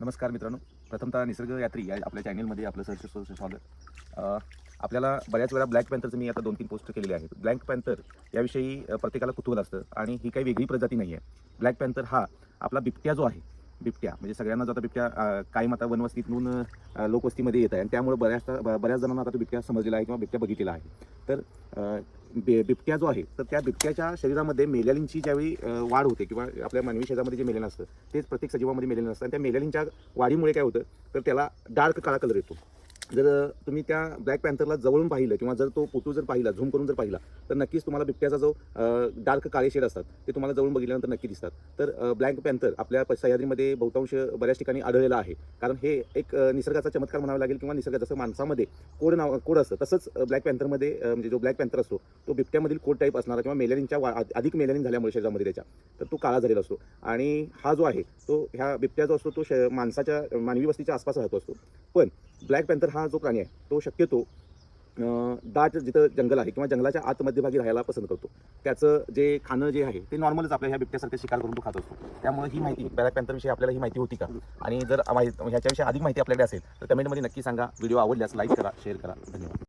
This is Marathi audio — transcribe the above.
नमस्कार मित्रांनो. प्रथमतः निसर्ग यात्री या आपल्या चॅनलमध्ये आपलं सहर्ष स्वागत. आपल्याला बऱ्याच वेळा ब्लॅक पॅन्थरचं मी आता दोन तीन पोस्ट केलेले आहेत. ब्लॅक पॅन्थर याविषयी प्रत्येकाला कुतूहल असतं आणि ही काही वेगळी प्रजाती नाही आहे ब्लॅक पॅन्थर हा आपला बिबट्या जो आहे बिबट्या. म्हणजे सगळ्यांना आता बिबट्या कायम आता वनवस्तीतून लोकवस्तीमध्ये येत आहे. आणि त्यामुळे बऱ्याचदा ब- बऱ्याच जणांना आता तो बिबट्या समजलेला आहे किंवा बिबट्या बघितलेला आहे. तर बे बिबट्या जो आहे तर त्या बिबट्याच्या शरीरामध्ये मेलॅलिनची ज्यावेळी वाढ होते किंवा आपल्या मानवी शरीरामध्ये जे मेलेन असतं तेच प्रत्येक सजीवामध्ये मेलेन असतं. आणि त्या मेलॅलिनच्या वाढीमुळे काय होतं तर त्याला डार्क काळा कलर येतो. जर तुम्ही त्या ब्लॅक पॅन्थरला जवळून पाहिलं किंवा जर तो फोटो जर पाहिला झूम करून जर पाहिला तर नक्कीच तुम्हाला बिबट्याचा जो डार्क काळे शेड असतात ते तुम्हाला जवळून बघितल्यानंतर नक्की दिसतात. तर ब्लॅक पॅन्थर आपल्या प- सह्याद्रीमध्ये बहुतांश बऱ्याच ठिकाणी आढळलेला आहे. कारण हे एक निसर्गाचा चमत्कार म्हणावा लागेल किंवा निसर्ग जसं माणसामध्ये कोड नाव कोड असतं. तसंच ब्लॅक पॅन्थरमध्ये म्हणजे जो ब्लॅक पॅन्थर असतो तो बिबट्यामधील कोड टाईप असणारा किंवा मेलॅनिनच्या वा- अधिक मेलॅनिन झाल्यामुळे शरीरामध्ये त्याच्या तर तो काळा झालेला असतो. आणि हा जो आहे तो ह्या बिबट्या जो असतो तो श माणसाच्या मानवी वस्तीच्या आसपास राहतो असतो. पण ब्लॅक पॅन्थर हा जो प्राणी आहे तो शक्यतो दाट जिथं जंगल आहे किंवा जंगलाच्या आत मध्यभागी राहायला पसंत करतो. त्याचं जे खाणं जे आहे ते नॉर्मलच आपल्या ह्या बिबट्यासारखं शिकार करून तो खात असतो. त्यामुळे ही माहिती ब्लॅक पॅन्थरविषयी आपल्याला ही माहिती होती का? आणि जर माहिती ह्याच्याविषयी अधिक माहिती आपल्याकडे असेल तर कमेंटमध्ये नक्की सांगा. व्हिडिओ आवडल्यास लाईक करा शेअर करा. धन्यवाद.